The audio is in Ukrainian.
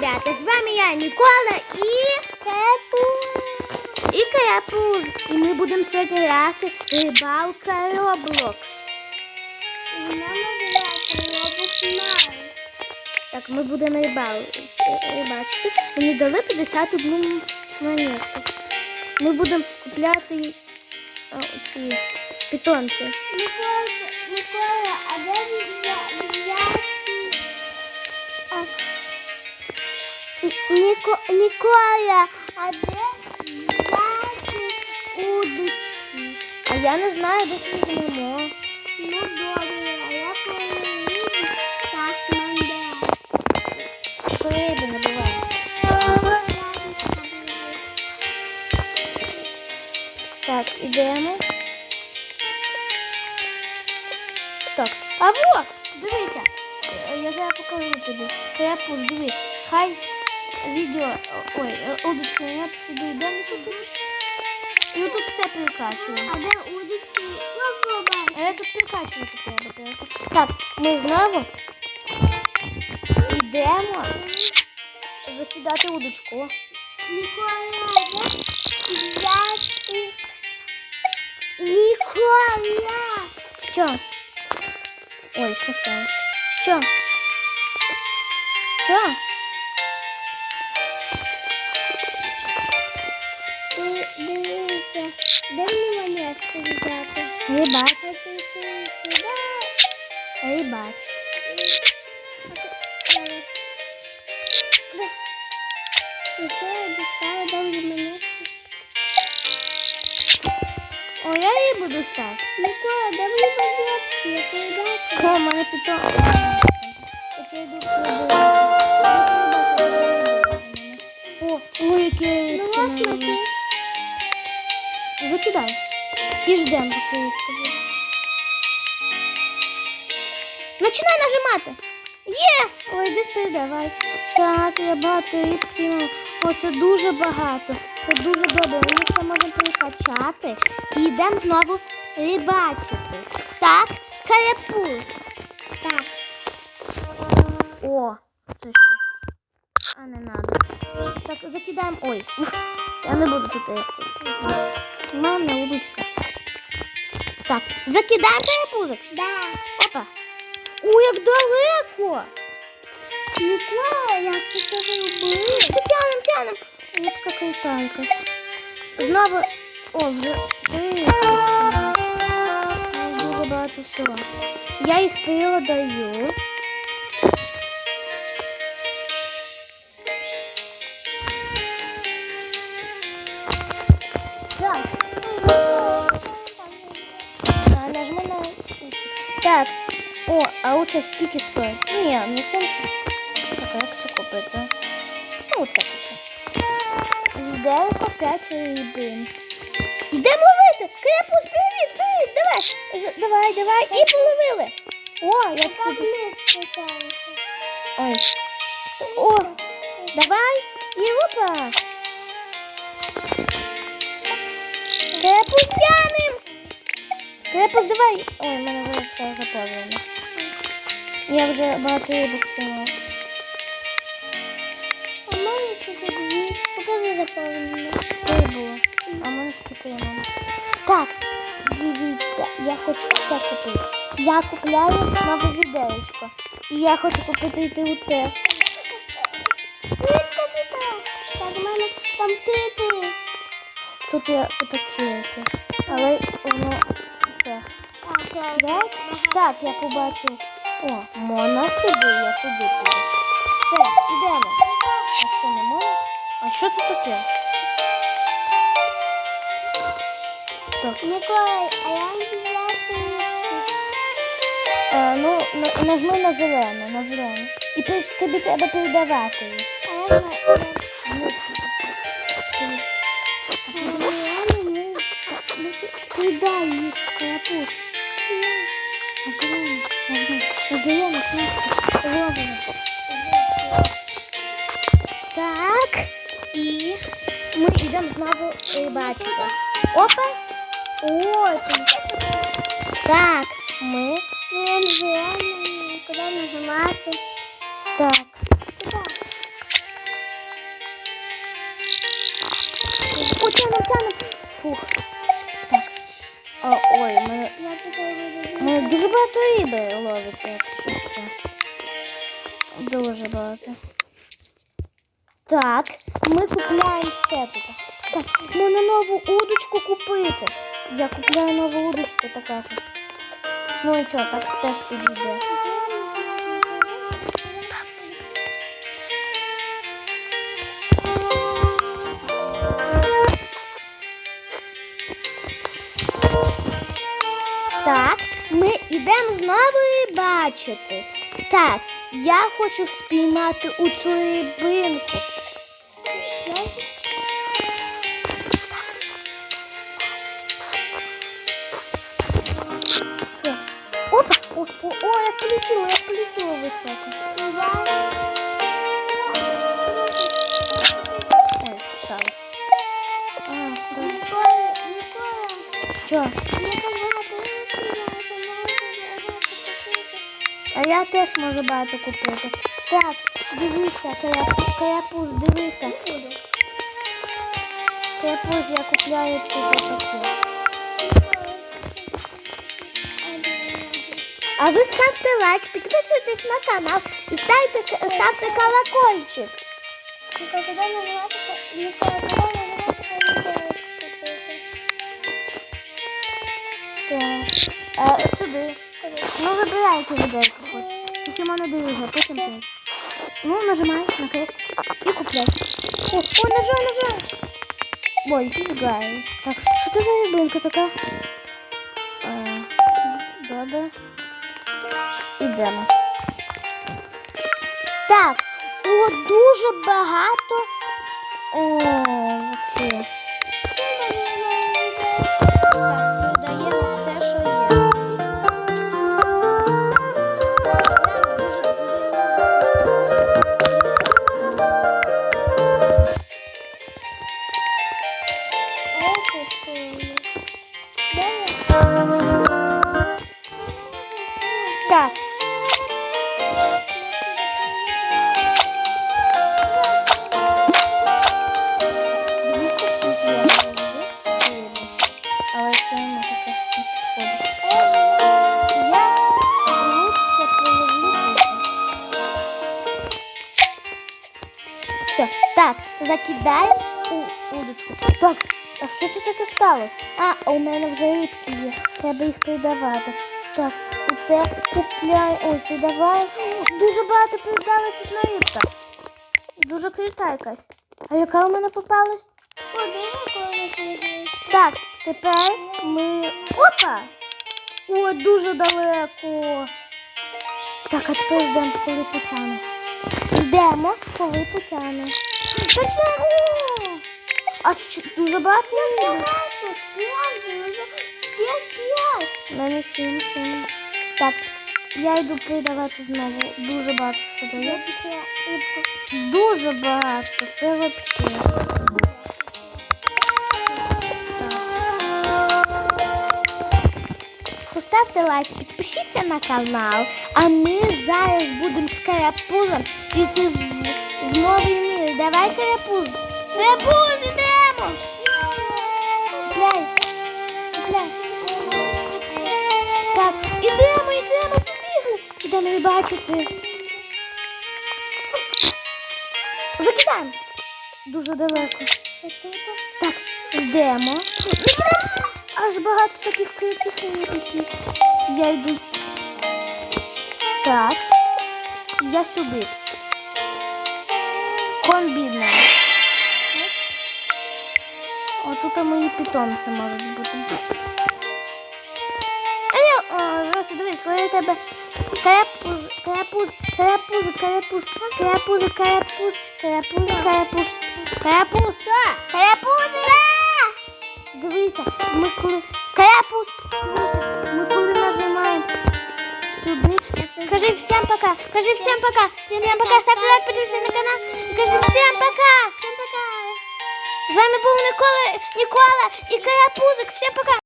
ребята, з вами я, Нікола і Карапуз. І Карапуз. І ми будемо сьогодні грати рибалка Roblox. Вона називається Робот Найн. Так, ми будемо рибал... рибачити. Мені дали 51 монетку. Ми будемо купляти ці питомці. Микола, Микола, а де взяти? А, Ніко, Нікола, а де взяти удочки? А я не знаю, де ж візьмемо. Ну добре, а я перевірю так мене. Що риби не буває. Так, ідемо. Так. А во! Дивися. Я зараз покажу тобі. Крепус, дивись. Хай відео. Ой, е, удочку я сюди йдемо тут удочку. І отут все перекачуємо. А де удочки? А я тут перекачувати треба. треба. Так, ми знову йдемо закидати удочку. Нікола, взяти? Нікола! Що? Ой, що стало? Що? Що? Де мені монетку взяти? І все, я дістала довгі монетки. О, я рибу достав. Микола, де мої монетки? Я. О, мене. Я йду О, ой, які Ну. Закидай. І ждемо, поки буде. Починай нажимати. Є! Ой, десь передавай. Так, я багато риб спіймав. О, це дуже багато. Це дуже добре. Ми все можемо перекачати. І йдемо знову рибачити. Так, карапуз. Так. О, це що? А не надо. Так, закидаємо. Ой, я не буду тут. рибку. Мене удочка. Так, закидаємо карапузик. Да. Опа. О, як далеко. Микола, як ти це зробив? Все тянем, тянем. Рибка крута якась. Знову. О, вже три. Ну, Дуже багато всього. Я їх передаю. Так. О, а оце скільки стоїть? Ні, не це. Так, як це купити? Ну, це купити. Йде 5 рибин. Йдемо ловити! Крепус, привіт, привіт! Давай! Давай, давай! І половили! О, я спитаюся. Ой. О, давай! І опа! Крепус Крепус, давай! Ой, в мене вже все заповнено. Я вже багато рибок спіймав. А мене тільки дві. Покажи заповнення. Три було. А в мене тільки три мами. Так, дивіться, я хочу це купити. Я купляю нове відеочко. І я хочу купити йти у це. Рибка пита. Так, в мене там тити. Тут є отакі якісь. Але воно це. Так, я П'ять? Так, я побачив. О, можна сюди, я туди піду. Все, йдемо. А що не можна? А що це таке? Так, Ніколай, а я не е, ну, на- нажми на зелену, на зелену. І пи- тобі треба передавати їх. А я не- Куда ее колопут? Зеленый, зеленый, зеленый, Так, и мы идем знову рыбачити. Опа! Ой, так, ми нельзя нікуди нажимати. Так. О, тянем, тянем. Фух. Ой, ми... питаю, дуже багато риби ловиться, якщо що. Дуже багато. Так, ми купляємо все тут. Мене нову удочку купити. Я купляю нову удочку, така. Ну і що, так теж підійде. Ми йдемо знову рибачити. Так, я хочу спіймати у цю рибинку. Опа! О, о, о, я полетіла, я полетіла високо. Що А, я теж можу багато купити. Так, дивися, кряпуз, дивися. Кряпуз я купляю тут. А ви ставте лайк, підписуйтесь на канал і ставте, ставте колокольчик. Так. А, сюди. Ну, вибирай, яку модельку хочеш. Тільки можна дивися, потім ти. Ну, нажимай на крест і купляй. О, о, нажай, нажай. Ой, підгає. Так, що це за рибинка така? Е, Добре. Ідемо. Так, о, дуже багато. О, вообще. Половлю Все, так, закидаємо у удочку. Так, а що це таке сталося? А, а у мене вже рибки є. Треба їх придавати. Так, оце купляй. Ой, придавай. Дуже багато придалась одна рибка. Дуже крута якась. А яка у мене попалась? Так, тепер ми. Опа! О, дуже далеко. Так, а тепер ждемо, коли потягне. Ждемо, коли потягне. Це! А що дуже багато риби. У мене сім, сім. Так, я йду придавати знову. Дуже багато все дає. Дуже багато. Це взагалі. Поставте лайк, підпишіться на канал, а ми зараз будемо з карапузом йти в, в новий мір. Давай карапуз. Карапуз, ідемо! Купляй. Побігли. Ідемо бачити. Закидаємо. Дуже далеко. Так, ждемо. Аж багато таких критиків якісь. Я йду. Так. Я сюди. Кон бідний. Отут мої питомці можуть бути. А я, о, дивись, коли тебе карапуз, карапуз, карапуз, карапуз, карапуз, карапуз, карапуз, карапуз, карапуз, карапуз, Дивися, ми коли карапуз, ми коли нажимаємо сюди. Скажи всем пока, скажи всем пока, всем пока, ставте лайк, подписывайтесь на канал, і кажи всем пока, всем пока. З вами був Нікола, Нікола і Карапузик, всем пока.